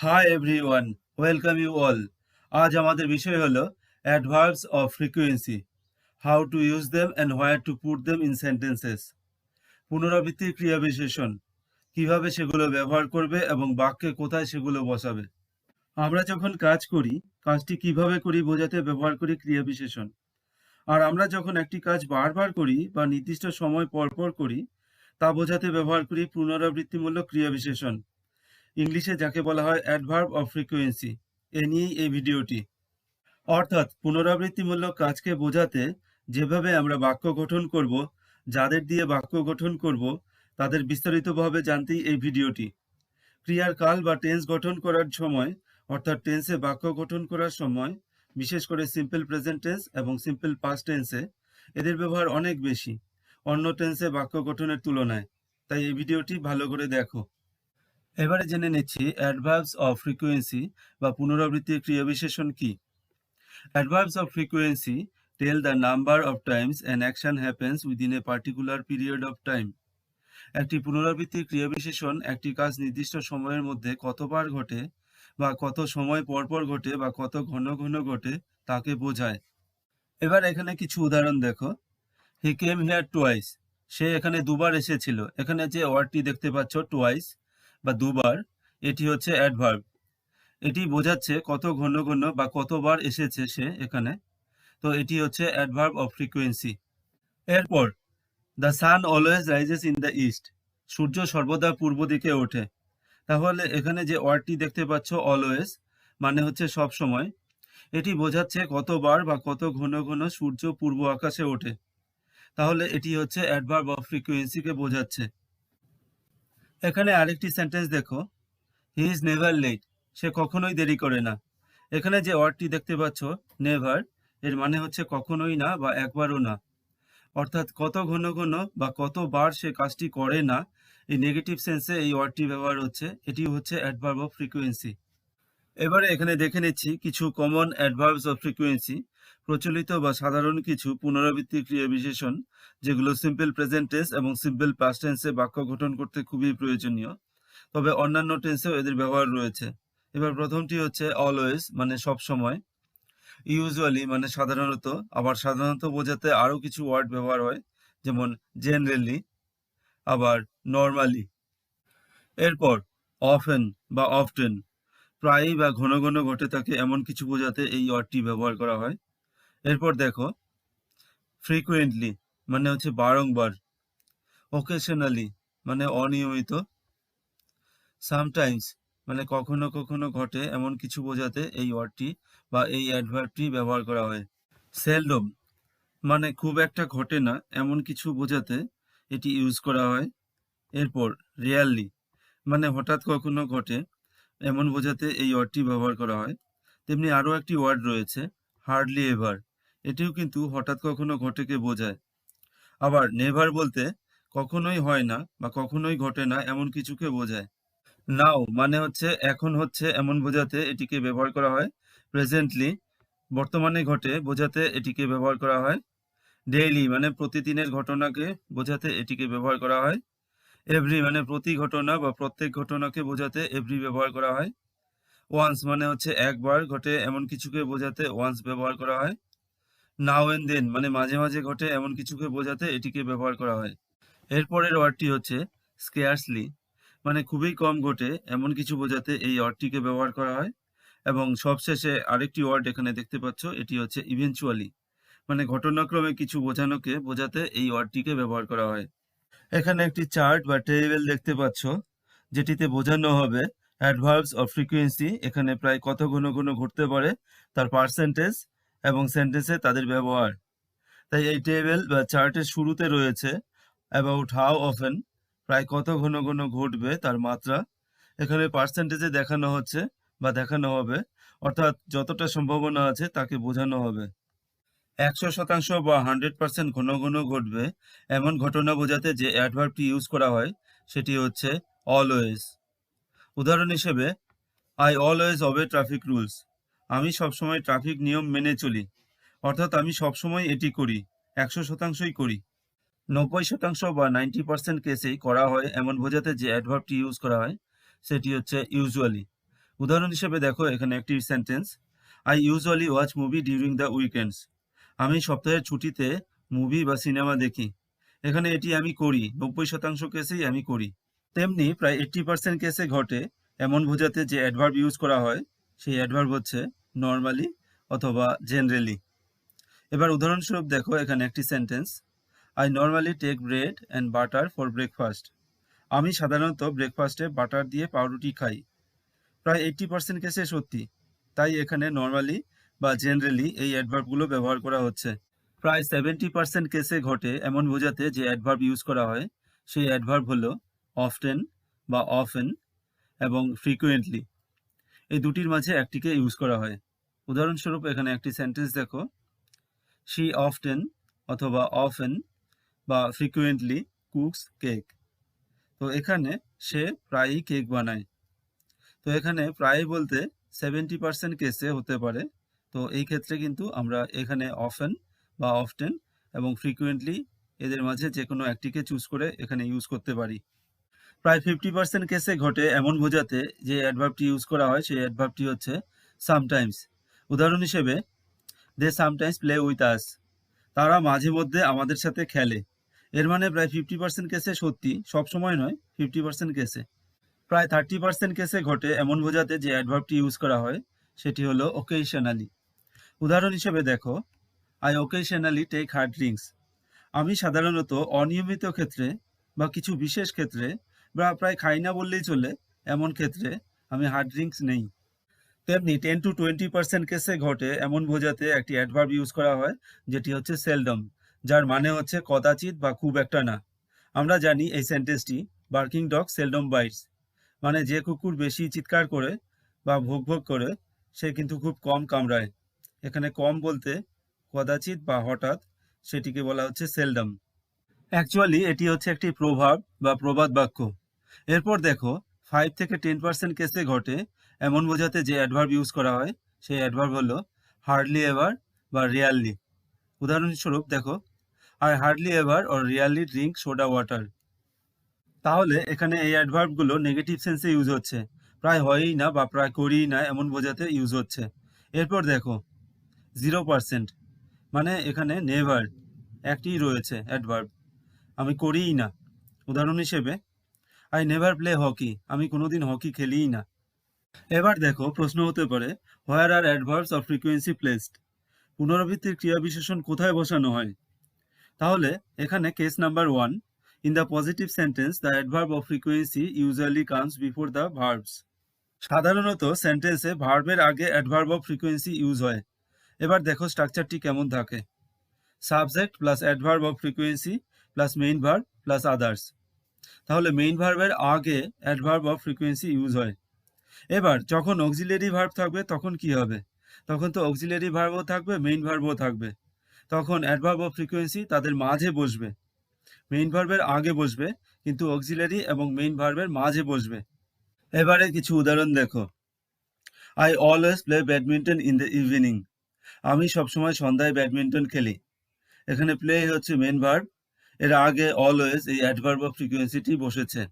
Hi everyone welcome you all আজ আমাদের বিষয় হলো adverbs of frequency how to use them and where to put them in sentences পুনরাবৃত্তির ক্রিয়া বিশেষণ, কীভাবে সেগুলো ব্যবহার করবে এবং বাক্যে কোথায় সেগুলো বসাবে। আমরা যখন কাজ করি, কাজটি কীভাবে করি বোঝাতে ব্যবহার করি ক্রিয়া বিশেষণ। আর আমরা যখন একটি কাজ বারবার করি বা নির্দিষ্ট সময় পর পর করি, তা বোঝাতে ব্যবহার করি পুনরাবৃত্তিমূলক ক্রিয়া বিশেষণ। ইংলিশে যাকে বলা হয় অ্যাডভার্ব অফ ফ্রিকোয়েন্সি এ নিয়েই এই ভিডিওটি। অর্থাৎ পুনরাবৃত্তিমূলক কাজকে বোঝাতে যেভাবে আমরা বাক্য গঠন করব, যাদের দিয়ে বাক্য গঠন করব, তাদের বিস্তারিতভাবে জানতেই এই ভিডিওটি। ক্রিয়ার কাল বা টেন্স গঠন করার সময়, অর্থাৎ টেন্সে বাক্য গঠন করার সময়, বিশেষ করে সিম্পল প্রেজেন্ট টেন্স এবং সিম্পল পাস্ট টেন্সে এদের ব্যবহার অনেক বেশি, অন্য টেন্সে বাক্য গঠনের তুলনায়। তাই এই ভিডিওটি ভালো করে দেখো। এবারে জেনে নিচ্ছি অ্যাডভার্বস অফ ফ্রিকোয়েন্সি বা পুনরাবৃত্তির ক্রিয়াবিশেষণ কি। Adverbs of frequency tell the number of times an action happens within a particular period of time একটি পুনরাবৃত্তির ক্রিয়াবিশেষণ একটি কাজ নির্দিষ্ট সময়ের মধ্যে কতবার ঘটে বা কত সময় পর পর ঘটে বা কত ঘন ঘন ঘটে তাকে বোঝায়। এবার এখানে কিছু উদাহরণ দেখো। হি কেম হেয়ার টুয়াইস সে এখানে দুবার এসেছিল। এখানে যে ওয়ার্ডটি দেখতে পাচ্ছ টুয়াইস বা দুবার, এটি হচ্ছে অ্যাডভার্ব এটি বোঝাচ্ছে কত ঘন ঘন বা কতবার এসেছে সে এখানে। তো এটি হচ্ছে অ্যাডভার্ব অফ ফ্রিকোয়েন্সি এরপর the sun always rises in the east সূর্য সর্বদা পূর্ব দিকে ওঠে। তাহলে এখানে যে ওয়ার্ডটি দেখতে পাচ্ছ অলওয়েজ মানে হচ্ছে সব সময়। এটি বোঝাচ্ছে কতবার বা কত ঘন ঘন সূর্য পূর্ব আকাশে ওঠে। তাহলে এটি হচ্ছে অ্যাডভার্ব অফ ফ্রিকোয়েন্সিকে বোঝাচ্ছে। এখানে আরেকটি সেন্টেন্স দেখো। হি ইজ নেভার লেট সে কখনোই দেরি করে না। এখানে যে ওয়ার্ডটি দেখতে পাচ্ছ নেভার এর মানে হচ্ছে কখনোই না বা একবারও না। অর্থাৎ কত ঘন ঘন বা কতবার সে কাজটি করে না, এই নেগেটিভ সেন্সে এই ওয়ার্ডটি ব্যবহার হচ্ছে এটি হচ্ছে অ্যাডভার্ব অফ ফ্রিকোয়েন্সি এবারে এখানে দেখে নিচ্ছি কিছু কমন অ্যাডভার্বস অফ ফ্রিকোয়েন্সি প্রচলিত বা সাধারণ কিছু পুনরাবৃত্তি ক্রিয়া বিশেষণ, যেগুলো সিম্পল প্রেজেন্ট টেন্স এবং সিম্পল পাস্ট টেন্সে বাক্য গঠন করতে খুবই প্রয়োজনীয়। তবে অন্যান্য টেন্সেও এদের ব্যবহার রয়েছে। এবার প্রথমটি হচ্ছে অলওয়েজ মানে সব সময়। ইউজুয়ালি মানে সাধারণত, আবার সাধারণত বোঝাতে আরও কিছু ওয়ার্ড ব্যবহার হয়, যেমন জেনারেলি আবার নর্মালি এরপর অফেন বা অফটেন প্রায়ই বা ঘন ঘন ঘটে থাকে এমন কিছু বোঝাতে এই ওয়ার্ডটি ব্যবহার করা হয়। এরপর দেখো ফ্রিকুয়েন্টলি মানে হচ্ছে বারংবার ওকেশনালি মানে অনিয়মিত সামটাইমস মানে কখনো কখনো ঘটে এমন কিছু বোঝাতে এই ওয়ার্ডটি বা এই অ্যাডভার্বটি ব্যবহার করা হয়। সেলডম মানে খুব একটা ঘটে না, এমন কিছু বোঝাতে এটি ইউজ করা হয়। এরপর রিয়ালি মানে হঠাৎ কখনো ঘটে এমন বোঝাতে এই ওয়ার্ডটি ব্যবহার করা হয়। তেমনি আরও একটি ওয়ার্ড রয়েছে, হার্ডলি এভার। এটিও কিন্তু হঠাৎ কখনো ঘটেকে বোঝায়। আবার নেভার বলতে কখনোই হয় না বা কখনোই ঘটে না এমন কিছুকে বোঝায়। নাও মানে হচ্ছে এখন হচ্ছে এমন বোঝাতে এটিকে ব্যবহার করা হয়। প্রেজেন্টলি বর্তমানে ঘটে বোঝাতে এটিকে ব্যবহার করা হয়। ডেইলি মানে প্রতিদিনের ঘটনাকে বোঝাতে এটিকে ব্যবহার করা হয়। এভরি মানে প্রতি ঘটনা বা প্রত্যেক ঘটনাকে বোঝাতে এভরি ব্যবহার করা হয়। ওয়ান্স মানে হচ্ছে একবার ঘটে এমন কিছুকে বোঝাতে ওয়ান্স ব্যবহার করা হয়। নাও এন্ড দেন মানে মাঝে মাঝে ঘটে এমন কিছুকে বোঝাতে এটিকে ব্যবহার করা হয়। এরপরের ওয়ার্ডটি হচ্ছে স্কেয়ার্সলি মানে খুবই কম ঘটে এমন কিছু বোঝাতে এই ওয়ার্ডটিকে ব্যবহার করা হয়। এবং সবশেষে আরেকটি ওয়ার্ড এখানে দেখতে পাচ্ছ, এটি হচ্ছে ইভেনচুয়ালি মানে ঘটনাক্রমে কিছু বোঝানোকে বোঝাতে এই ওয়ার্ডটিকে ব্যবহার করা হয়। এখানে একটি চার্ট বা টেবিল দেখতে পাচ্ছ, যেটিতে বোঝানো হবে অ্যাডভার্বস অফ ফ্রিকোয়েন্সি এখানে প্রায় কত ঘন ঘন ঘটতে পারে, তার পার্সেন্টেজ এবং সেন্টেন্সে তাদের ব্যবহার। তাই এই টেবিল বা চার্টের শুরুতে রয়েছে অ্যাবাউট হাউ অফেন প্রায় কত ঘন ঘন ঘটবে তার মাত্রা। এখানে পার্সেন্টেজে দেখানো হচ্ছে বা দেখানো হবে, অর্থাৎ যতটা সম্ভাবনা আছে তাকে বোঝানো হবে। একশো শতাংশ বা হান্ড্রেড পার্সেন্ট ঘন ঘন ঘটবে। এমন ঘটনা বোঝাতে যে অ্যাডভার্বটি ইউজ করা হয়, সেটি হচ্ছে অলওয়েজ উদাহরণ হিসেবে I always obey traffic rules আমি সবসময় ট্রাফিক নিয়ম মেনে চলি। অর্থাৎ আমি সবসময় এটি করি, একশো শতাংশই করি। নব্বই শতাংশ বা নাইনটি পার্সেন্ট কেসেই করা হয়, এমন বোঝাতে যে অ্যাডভার্বটি ইউজ করা হয়, সেটি হচ্ছে ইউজুয়ালি উদাহরণ হিসেবে দেখো এখানে একটি sentence I usually watch movie during the weekends আমি সপ্তাহের ছুটিতে মুভি বা সিনেমা দেখি। এখানে এটি আমি করি, নব্বই শতাংশ কেসেই আমি করি। তেমনি প্রায় এইট্টি পার্সেন্ট কেসে ঘটে এমন বোঝাতে যে অ্যাডভার্ব ইউজ করা হয়, সেই অ্যাডভার্ব হচ্ছে নর্মালি অথবা জেনারেলি এবার উদাহরণস্বরূপ দেখো, এখানে একটি sentence I normally take bread and butter for breakfast আমি সাধারণত ব্রেকফাস্টে বাটার দিয়ে পাউরুটি খাই। প্রায় এইট্টি পার্সেন্ট কেসে সত্যি। তাই এখানে নর্মালি বা জেনারেলি এই অ্যাডভার্বগুলো ব্যবহার করা হচ্ছে। প্রায় সেভেন্টি পার্সেন্ট কেসে ঘটে এমন বোঝাতে যে অ্যাডভার্ব ইউজ করা হয়, সেই অ্যাডভার্ব হলো অফটেন বা অফেন এবং ফ্রিকুয়েন্টলি এই দুটির মাঝে একটিকে ইউজ করা হয়। উদাহরণস্বরূপ এখানে একটি সেন্টেন্স দেখো। শি অফটেন অথবা অফেন বা ফ্রিকুয়েন্টলি কুকস কেক তো এখানে সে প্রায়ই কেক বানায়। তো এখানে প্রায় বলতে সেভেন্টি পার্সেন্ট কেসে হতে পারে। তো এই ক্ষেত্রে কিন্তু আমরা এখানে অফেন বা অফটেন এবং ফ্রিকুয়েন্টলি এদের মাঝে যে কোনো একটিকে চুজ করে এখানে ইউজ করতে পারি। প্রায় ফিফটি পার্সেন্ট কেসে ঘটে এমন বোঝাতে যে অ্যাডভার্বটি ইউজ করা হয়, সেই অ্যাডভার্বটি হচ্ছে সামটাইমস উদাহরণ হিসেবে they sometimes play with us তারা মাঝে মধ্যে আমাদের সাথে খেলে। এর মানে প্রায় ফিফটি পার্সেন্ট কেসে সত্যি সবসময় নয় ফিফটি পার্সেন্ট কেসে প্রায় থার্টি পার্সেন্ট কেসে ঘটে এমন বোঝাতে যে অ্যাডভার্বটি ইউজ করা হয়, সেটি হলো ওকেশনালি উদাহরণ হিসেবে দেখো I occasionally take hard drinks আমি সাধারণত অনিয়মিত ক্ষেত্রে বা কিছু বিশেষ ক্ষেত্রে বা প্রায় খাই না বললেই চলে, এমন ক্ষেত্রে আমি হার্ড ড্রিঙ্কস নেই। তেমনি টেন টু টোয়েন্টি পার্সেন্ট কেসে ঘটে এমন বোঝাতে একটি অ্যাডভার্ব ইউজ করা হয়, যেটি হচ্ছে সেলডম যার মানে হচ্ছে কদাচিৎ বা খুব একটা না। আমরা জানি এই সেন্টেন্সটি বার্কিং ডগ সেলডম বাইটস মানে যে কুকুর বেশি চিৎকার করে বা ভোগ ভোগ করে, সে কিন্তু খুব কম কামড়ায়। এখানে কম বলতে কদাচিৎ বা হঠাৎ সেটিকে বলা হচ্ছে সেলডম। অ্যাকচুয়ালি এটি হচ্ছে একটি প্রভাব বা প্রবাদ বাক্য। এরপর দেখো ফাইভ থেকে টেন পার্সেন্ট কেসে ঘটে এমন বোঝাতে যে অ্যাডভার্ব ইউজ করা হয়, সেই অ্যাডভার্ব হলো হার্ডলি এভার বা রিয়ালি উদাহরণস্বরূপ দেখো I hardly ever or really drink soda water তাহলে এখানে এই অ্যাডভার্বগুলো নেগেটিভ সেন্সে ইউজ হচ্ছে। প্রায় হয়ই না বা প্রায় করিই না এমন বোঝাতে ইউজ হচ্ছে। এরপর দেখো জিরো পার্সেন্ট মানে এখানে নেভার একটি রয়েছে অ্যাডভার্ব আমি করিই না। উদাহরণ হিসেবে আই নেভার প্লে হকি আমি কোনোদিন হকি খেলিই না। এবার দেখো, প্রশ্ন হতে পারে where are adverbs of frequency placed পুনরাবৃত্তির ক্রিয়া বিশেষণ কোথায় বসানো হয়? তাহলে, এখানে case number one in the positive sentence the adverb of frequency usually comes before the verbs সাধারণত সেন্টেন্সে ভার্বের আগে অ্যাডভার্ব অফ ফ্রিকোয়েন্সি ইউজ হয়। এবার দেখো স্ট্রাকচারটি কেমন থাকে। Subject plus adverb of frequency plus main verb plus others তাহলে মেইন ভার্বের আগে অ্যাডভার্ব অফ ফ্রিকোয়েন্সি ইউজ হয়। এবার যখন অক্সিলারি ভার্ব থাকবে তখন কি হবে? তখন তো অক্সিলারি ভার্বও থাকবে মেইন ভার্বও থাকবে। তখন অ্যাডভার্ব অফ ফ্রিকোয়েন্সি তাদের মাঝে বসবে। মেইন ভার্বের আগে বসবে, কিন্তু অক্সিলারি এবং মেইন ভার্বের মাঝে বসবে। এবারে কিছু উদাহরণ দেখো। I always play badminton in the evening আমি সবসময় সন্ধ্যায় ব্যাডমিন্টন খেলি। এখানে প্লে হচ্ছে মেন ভার্ব এর আগে অলওয়েজ এই অ্যাডভার্ব অফ ফ্রিকোয়েন্সিটি বসেছে।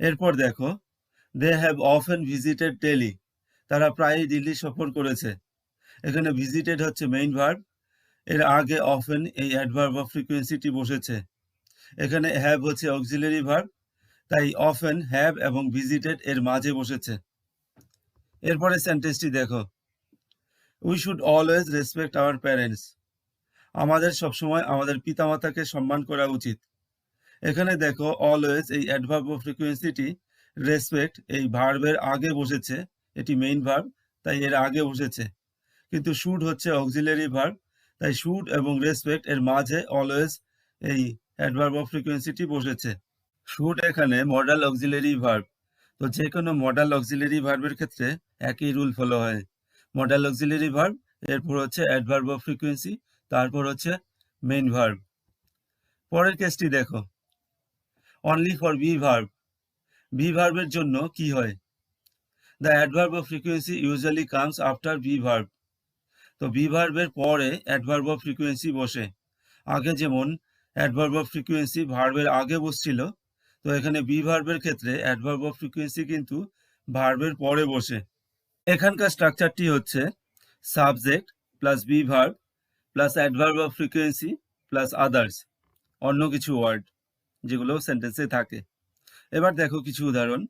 এরপর দেখো they have often visited Delhi তারা প্রায়ই দিল্লি সফর করেছে। এখানে ভিজিটেড হচ্ছে মেইন ভার্ব এর আগে অফেন এই অ্যাডভার্ব অফ ফ্রিকোয়েন্সিটি বসেছে। এখানে হ্যাভ হচ্ছে অক্সিলারি ভার্ব তাই অফেন হ্যাভ এবং ভিজিটেড এর মাঝে বসেছে। এরপরে সেন্টেন্সটি দেখো। We should always respect our parents আমাদের সবসময় আমাদের পিতামাতাকে সম্মান করা উচিত। এখানে দেখো অলওয়েজ এই অ্যাডভার্ব অফ ফ্রিকোয়েন্সিটি রেসপেক্ট এই ভার্বের আগে বসেছে, এটি মেইন ভার্ব তাই এর আগে বসেছে। কিন্তু শুড হচ্ছে অক্সিলারি ভার্ব তাই শুড এবং রেসপেক্ট এর মাঝে অলওয়েজ এই অ্যাডভার্ব অফ ফ্রিকোয়েন্সিটি বসেছে। শুড এখানে মডাল অক্সিলারি ভার্ব তো যে কোনো মডাল অক্সিলারি ভার্বের ক্ষেত্রে একই রুল ফলো হয়। মডাল অক্সিলারি ভার্ব এরপর হচ্ছে অ্যাডভার্ব অফ ফ্রিকোয়েন্সি তারপর হচ্ছে মেইন ভার্ব পরের কেসটি দেখো। Only for be verb be ভার্বের জন্য কি হয়? The adverb of frequency usually comes after be verb তো বি ভার্বের পরে অ্যাডভার্ব অফ ফ্রিকোয়েন্সি বসে। আগে যেমন অ্যাডভার্ব অফ ফ্রিকোয়েন্সি ভার্বের আগে বসছিল, তো এখানে বি ভার্বের ক্ষেত্রে অ্যাডভার্ব অফ ফ্রিকোয়েন্সি কিন্তু ভার্বের পরে বসে। এখানকার স্ট্রাকচারটি হচ্ছে subject plus be verb plus adverb of frequency plus others অন্য কিছু ওয়ার্ড যেগুলো সেন্টেন্সে থাকে। এবার দেখো কিছু উদাহরণ।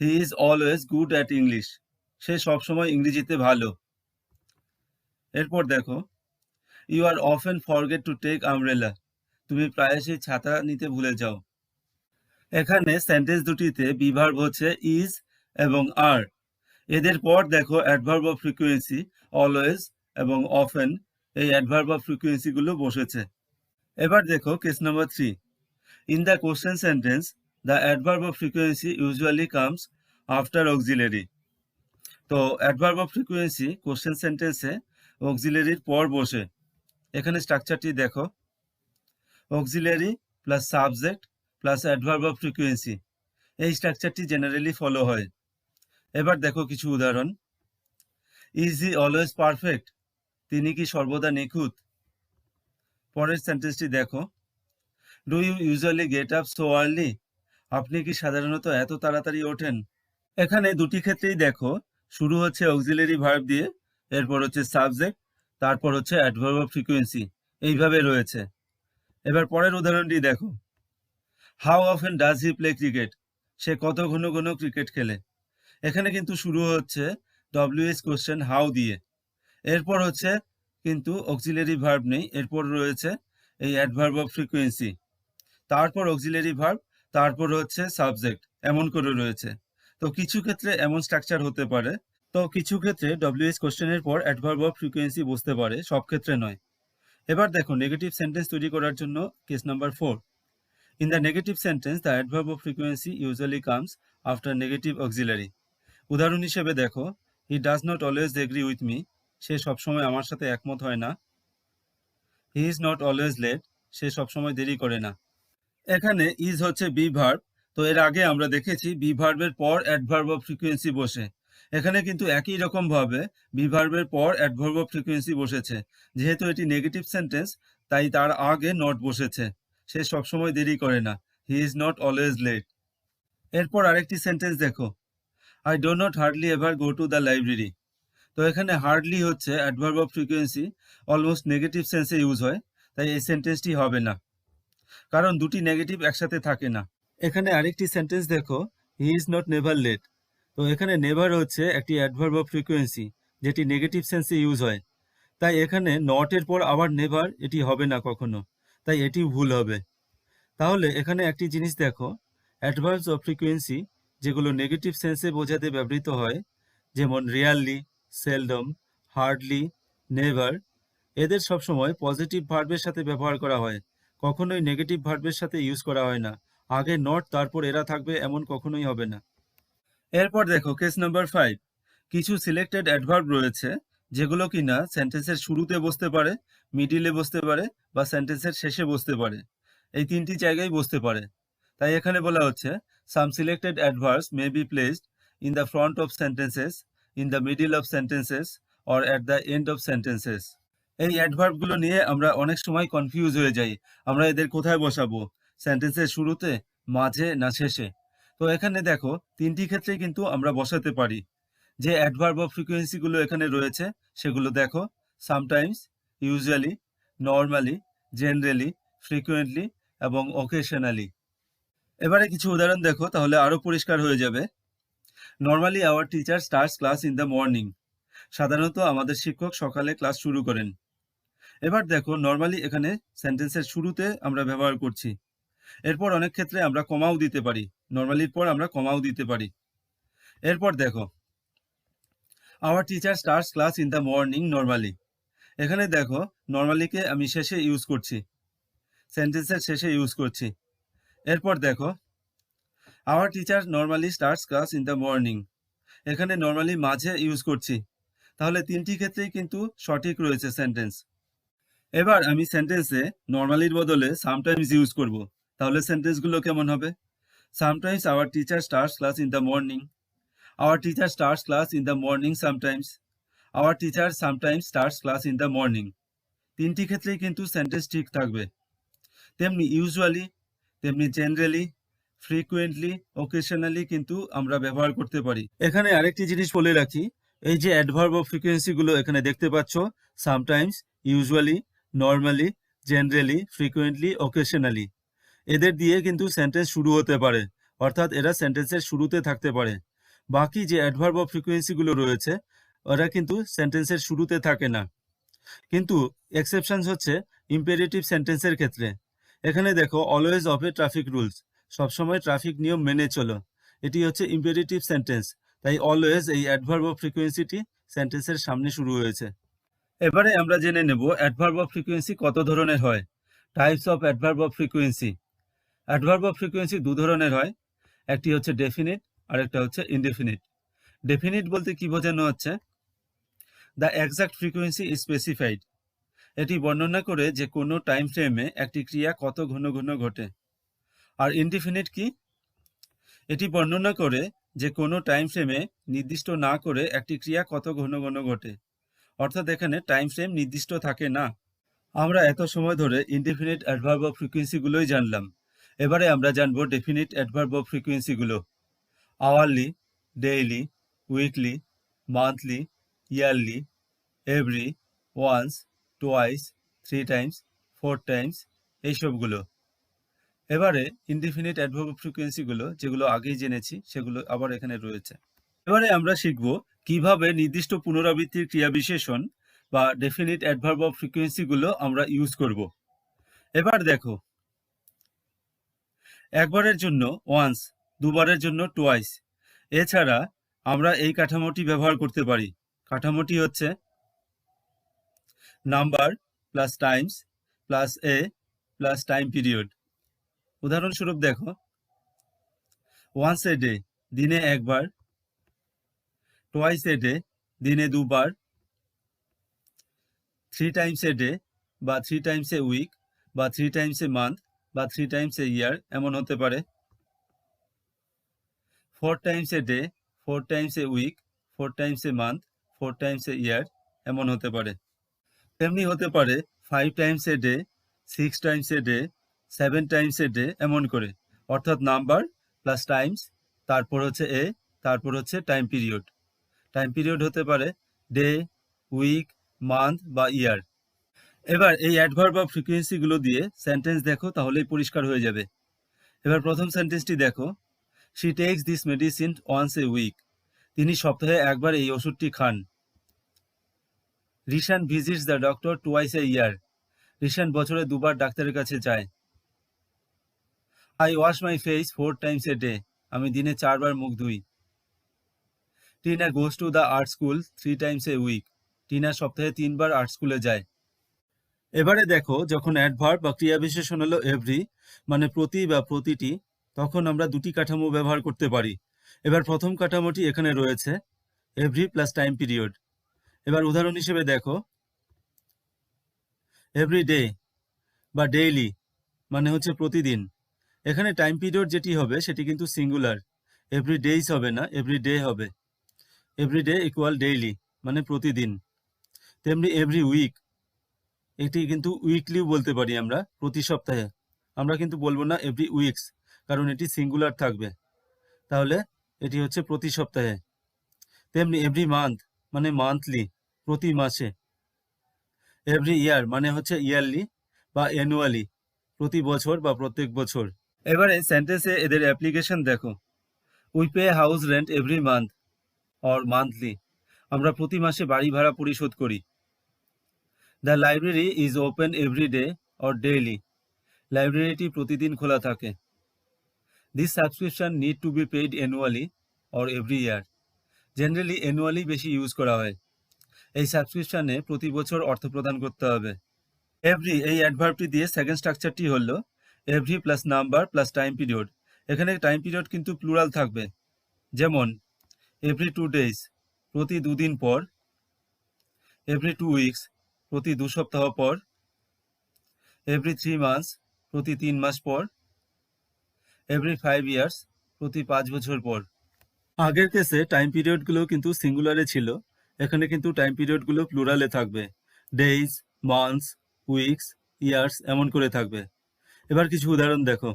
He is always good at English সে সবসময় ইংরেজিতে ভালো। এরপর দেখো you are often forget to take umbrella তুমি প্রায়শই ছাতা নিতে ভুলে যাও। এখানে সেন্টেন্স দুটিতে বিভার্ব হচ্ছে ইজ এবং আর এদের পর দেখো অ্যাডভার্ব অফ ফ্রিকোয়েন্সি অলওয়েজ এবং অফেন এই অ্যাডভার্ব অফ ফ্রিকোয়েন্সিগুলো বসেছে। এবার দেখো case number three in the question sentence the adverb of frequency usually comes after auxiliary তো অ্যাডভার্ব অফ ফ্রিকোয়েন্সি কোশ্চেন সেন্টেন্সে অক্সিলারির পর বসে। এখানে স্ট্রাকচারটি দেখো। Auxiliary plus subject plus adverb of frequency এই স্ট্রাকচারটি জেনারেলি ফলো হয়। এবার দেখো কিছু উদাহরণ। ইজ হি অলওয়েজ পারফেক্ট তিনি কি সর্বদা নিখুঁত? পরের সেন্টেন্সটি দেখো। Do you usually get up so early আপনি কি সাধারণত এত তাড়াতাড়ি ওঠেন? এখানে দুটি ক্ষেত্রেই দেখো। শুরু হচ্ছে অক্সিলারি ভার্ব দিয়ে, এরপর হচ্ছে সাবজেক্ট তারপর হচ্ছে অ্যাডভার্ব ফ্রিকোয়েন্সি এইভাবে রয়েছে। এবার পরের উদাহরণটি দেখো। How often does he play cricket সে কত ঘন ঘন ক্রিকেট খেলে? এখানে কিন্তু শুরু হচ্ছে ডব্লিউএস কোশ্চেন হাউ দিয়ে। এরপর হচ্ছে কিন্তু অক্সিলারি ভার্ব নেই, এরপর রয়েছে এই অ্যাডভার্ব অফ ফ্রিকোয়েন্সি তারপর অক্সিলারি ভার্ব তারপর হচ্ছে সাবজেক্ট এমন করে রয়েছে। তো কিছু ক্ষেত্রে এমন স্ট্রাকচার হতে পারে। তো কিছু ক্ষেত্রে ডব্লিউএস কোশ্চেনের পর অ্যাডভার্ব অফ ফ্রিকোয়েন্সি বসতে পারে, সব ক্ষেত্রে নয়। এবার দেখো নেগেটিভ সেন্টেন্স তৈরি করার জন্য case number four in the negative sentence the adverb of frequency usually comes after negative auxiliary উদাহরণ হিসেবে দেখো he does not always agree with me সে সবসময় আমার সাথে একমত হয় না। He is not always late সে সবসময় দেরি করে না। এখানে ইজ হচ্ছে বি ভার্ব তো এর আগে আমরা দেখেছি বি ভার্বের পর অ্যাডভার্ব অফ ফ্রিকোয়েন্সি বসে। এখানে কিন্তু একই রকম ভাবে বি ভার্বের পর অ্যাডভার্ব অফ ফ্রিকোয়েন্সি বসেছে। যেহেতু এটি নেগেটিভ সেন্টেন্স তাই তার আগে নট বসেছে। সে সবসময় দেরি করে না। He is not always late এরপর আরেকটি সেন্টেন্স দেখো। I do not hardly ever go to the library তো এখানে হার্ডলি হচ্ছে adverb of frequency almost negative সেন্সে ইউজ হয়, তাই এই সেন্টেন্সটি হবে না। কারণ দুটি নেগেটিভ একসাথে থাকে না। এখানে আরেকটি সেন্টেন্স দেখো he is not never late তো এখানে নেভার হচ্ছে একটি অ্যাডভার্ব অফ ফ্রিকোয়েন্সি যেটি নেগেটিভ সেন্সে ইউজ হয়। তাই এখানে নটের পর আবার নেভার এটি হবে না কখনো। তাই এটি ভুল হবে। তাহলে এখানে একটি জিনিস দেখো অ্যাডভার্বস অফ ফ্রিকোয়েন্সি যেগুলো নেগেটিভ সেন্সে বোঝাতে ব্যবহৃত হয়, যেমন রিয়ালি সেলডম হার্ডলি নেভার এদের সবসময় পজিটিভ ভার্বের সাথে ব্যবহার করা হয়। কখনোই নেগেটিভ ভার্বের সাথে ইউজ করা হয় না। আগে নট তারপর এরা থাকবে এমন কখনোই হবে না। এরপর দেখো কেস নাম্বার ফাইভ কিছু সিলেক্টেড অ্যাডভার্ব রয়েছে, যেগুলো কিনা সেন্টেন্সের শুরুতে বসতে পারে মিডিলে বসতে পারে, বা সেন্টেন্সের শেষে বসতে পারে। এই তিনটি জায়গায় বসতে পারে। তাই এখানে বলা হচ্ছে some selected adverbs may be placed in the front of sentences in the middle of sentences or at the end of sentences এই অ্যাডভার্বগুলো নিয়ে আমরা অনেক সময় কনফিউজ হয়ে যাই। আমরা এদের কোথায় বসাবো? সেন্টেন্সের শুরুতে, মাঝে না শেষে? তো এখানে দেখো, তিনটি ক্ষেত্রে কিন্তু আমরা বসাতে পারি। যে অ্যাডভার্ব অফ ফ্রিকোয়েন্সিগুলো এখানে রয়েছে, সেগুলো দেখো। Sometimes usually normally generally frequently এবং ওকেশনালি এবারে কিছু উদাহরণ দেখো, তাহলে আরও পরিষ্কার হয়ে যাবে। Normally our teacher starts class in the morning সাধারণত আমাদের শিক্ষক সকালে ক্লাস শুরু করেন। এবার দেখো নর্মালি এখানে সেন্টেন্সের শুরুতে আমরা ব্যবহার করছি। এরপর অনেক ক্ষেত্রে আমরা কমাও দিতে পারি। নর্মালির পর আমরা কমাও দিতে পারি। এরপর দেখো our teacher starts class in the morning normally এখানে দেখো নর্মালিকে আমি শেষে ইউজ করছি। সেন্টেন্সের শেষে ইউজ করছি। এরপর দেখো our teacher normally starts class in the morning এখানে নর্মালি মাঝে ইউজ করছি। তাহলে তিনটি ক্ষেত্রেই কিন্তু সঠিক রয়েছে সেন্টেন্স এবার আমি সেন্টেন্সে নর্মালির বদলে সামটাইমস ইউজ করব। তাহলে সেন্টেন্সগুলো কেমন হবে? Sometimes our teacher starts class in the morning our teacher starts class in the morning sometimes our teacher sometimes starts class in the morning তিনটি ক্ষেত্রেই কিন্তু সেন্টেন্স ঠিক থাকবে। তেমনি ইউজুয়ালি তেমনি জেনারেলি ফ্রিকুয়েন্টলি ওকেশনালি কিন্তু আমরা ব্যবহার করতে পারি। এখানে আরেকটি জিনিস বলে রাখি, এই যে অ্যাডভার্ব অফ ফ্রিকোয়েন্সি গুলো এখানে দেখতে পাচ্ছ sometimes usually normally generally frequently occasionally এদের দিয়ে কিন্তু সেন্টেন্স শুরু হতে পারে, অর্থাৎ এরা সেন্টেন্সের শুরুতে থাকতে পারে। বাকি যে অ্যাডভার্ব অফ ফ্রিকোয়েন্সি গুলো রয়েছে, ওরা কিন্তু সেন্টেন্সের শুরুতে থাকে না। কিন্তু এক্সেপশনস হচ্ছে ইম্পেরেটিভ সেন্টেন্সের ক্ষেত্রে। এখানে দেখো অলওয়েজ অফে ট্রাফিক রুলস সবসময় ট্রাফিক নিয়ম মেনে চলো। এটি হচ্ছে ইম্পেরিটিভ সেন্টেন্স তাই অলওয়েজ এই অ্যাডভার্ব অফ ফ্রিকোয়েন্সিটি সেন্টেন্সের সামনে শুরু হয়েছে। এবারে আমরা জেনে নেব অ্যাডভার্ব অফ ফ্রিকোয়েন্সি কত ধরনের হয়। Types of adverb of frequency adverb of frequency দু ধরনের হয়। একটি হচ্ছে ডেফিনিট আর একটা হচ্ছে ইনডেফিনিট ডেফিনিট বলতে কি বোঝানো হচ্ছে? The exact frequency is specified এটি বর্ণনা করে যে কোনো টাইম ফ্রেমে একটি ক্রিয়া কত ঘন ঘন ঘটে। আর ইনডিফিনিট কি? এটি বর্ণনা করে যে কোনো টাইম ফ্রেমে নির্দিষ্ট না করে একটি ক্রিয়া কত ঘন ঘন ঘটে। অর্থাৎ এখানে টাইম ফ্রেম নির্দিষ্ট থাকে না। আমরা এত সময় ধরে ইনডিফিনিট অ্যাডভার্ব অফ ফ্রিকোয়েন্সিগুলোই জানলাম। এবারে আমরা জানব definite adverb of ফ্রিকোয়েন্সিগুলো hourly daily weekly monthly yearly every once twice three times four times এইসবগুলো। এবারে ইনডিফিনিট অ্যাডভার্ব ফ্রিকোয়েন্সিগুলো যেগুলো আগেই জেনেছি, সেগুলো আবার এখানে রয়েছে। এবারে আমরা শিখব কীভাবে নির্দিষ্ট পুনরাবৃত্তির ক্রিয়া বিশেষণ বা ডেফিনিট অ্যাডভার্ব অফ ফ্রিকোয়েন্সিগুলো আমরা ইউজ করব। এবার দেখো, একবারের জন্য ওয়ান্স দুবারের জন্য টোয়াইস এছাড়া আমরা এই কাঠামোটি ব্যবহার করতে পারি। কাঠামোটি হচ্ছে number plus times plus a plus time period উদাহরণস্বরূপ দেখো ওয়ান্স এ ডে দিনে একবার টোয়াইস এ ডে দিনে দুবার থ্রি টাইমস এ ডে বা থ্রি টাইমস এ উইক বা থ্রি টাইমস এ মান্থ বা থ্রি টাইমস এ ইয়ার এমন হতে পারে। Four times a day four times a week four times a month four times a year এমন হতে পারে। তেমনি হতে পারে five times a day six times a day seven times a day এমন করে। অর্থাৎ নাম্বার প্লাস টাইমস তারপর হচ্ছে এ তারপর হচ্ছে টাইম পিরিয়ড টাইম পিরিয়ড হতে পারে ডে উইক মান্থ বা ইয়ার এবার এই অ্যাডভার বা ফ্রিকোয়েন্সিগুলো দিয়ে সেন্টেন্স দেখো, তাহলেই পরিষ্কার হয়ে যাবে। এবার প্রথম সেন্টেন্সটি দেখো। She takes this medicine once a week তিনি সপ্তাহে একবার এই ওষুধটি খান। Rishan visits the doctor twice a year. Rishan বছরে দুবার ডাক্তারের কাছে যায়। I wash my face four times a day. আমি দিনে চারবার মুখ ধুই। Tina goes to the art school three times a week. Tina সপ্তাহে তিনবার আর্ট স্কুলে যায়। এবারে দেখো, যখন অ্যাডভার্ব বা ক্রিয়া বিশেষণ হলো এভরি মানে প্রতি বা প্রতিটি, তখন আমরা দুটি কাঠামো ব্যবহার করতে পারি। এবার প্রথম কাঠামোটি এখানে রয়েছে এভরি প্লাস টাইম পিরিয়ড এবার উদাহরণ হিসেবে দেখো। এভরি ডে বা ডেইলি মানে হচ্ছে প্রতিদিন। এখানে টাইম পিরিয়ড যেটি হবে সেটি কিন্তু সিঙ্গুলার এভরি ডেইস হবে না এভরি ডে হবে। এভরি ডে ইকুয়াল ডেইলি মানে প্রতিদিন। তেমনি এভরি উইক এটি কিন্তু উইকলিও বলতে পারি আমরা, প্রতি সপ্তাহে। আমরা কিন্তু বলব না এভরি উইকস কারণ এটি সিঙ্গুলার থাকবে। তাহলে এটি হচ্ছে প্রতি সপ্তাহে। তেমনি এভরি মান্থ মানে মান্থলি প্রতি মাসে। এভরি ইয়ার মানে হচ্ছে ইয়ারলি বা অ্যানুয়ালি প্রতি বছর বা প্রত্যেক বছর। এবারে সেন্টেন্সে এদের অ্যাপ্লিকেশন দেখো। We pay house rent every month or monthly আমরা প্রতি মাসে বাড়ি ভাড়া পরিশোধ করি। The library is open every day or daily লাইব্রেরিটি প্রতিদিন খোলা থাকে। This subscription need to be paid annually or every year generally annually বেশি ইউজ করা হয়। এই সাবস্ক্রিপশনে প্রতি বছর অর্থ প্রদান করতে হবে। এভরি এই অ্যাডভার্বটি দিয়ে সেকেন্ড স্ট্রাকচারটি হলো every plus number plus time period এখানে টাইম পিরিয়ড কিন্তু প্লুরাল থাকবে। যেমন এভরি টু ডেজ প্রতি দুদিন পর এভরি টু উইকস প্রতি দু সপ্তাহ পর এভরি থ্রি মান্থস প্রতি তিন মাস পর এভরি ফাইভ ইয়ার্স প্রতি পাঁচ বছর পর। আগের কেসে টাইম পিরিয়ডগুলো কিন্তু সিঙ্গুলারে ছিল। এখানে কিন্তু টাইম পিরিয়ডগুলো প্লুরালে থাকবে। ডেইজ মান্থস উইকস ইয়ার্স এমন করে থাকবে। এবার কিছু উদাহরণ দেখো।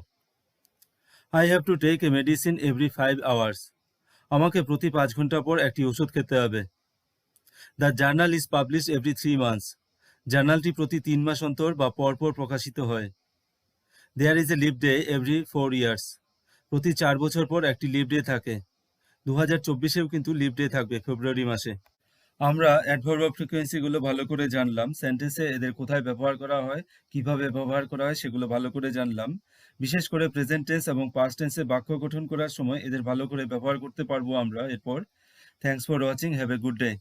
I have to take a medicine every five hours আমাকে প্রতি পাঁচ ঘণ্টা পর একটি ওষুধ খেতে হবে। The journal is publish every three months জার্নালটি প্রতি তিন মাস অন্তর বা পরপর প্রকাশিত হয়। There is a leap day every four years প্রতি চার বছর পর একটি লিভ ডে থাকে। দু হাজার চব্বিশেও কিন্তু লিভ ডে থাকবে ফেব্রুয়ারি মাসে। আমরা অ্যাডভার্ব ফ্রিকোয়েন্সিগুলো ভালো করে জানলাম। সেন্টেন্সে এদের কোথায় ব্যবহার করা হয়, কীভাবে ব্যবহার করা হয় সেগুলো ভালো করে জানলাম। বিশেষ করে প্রেজেন্ট টেন্স এবং পাস্ট টেন্সে বাক্য গঠন করার সময় এদের ভালো করে ব্যবহার করতে পারব আমরা এরপর। Thanks for watching have a good day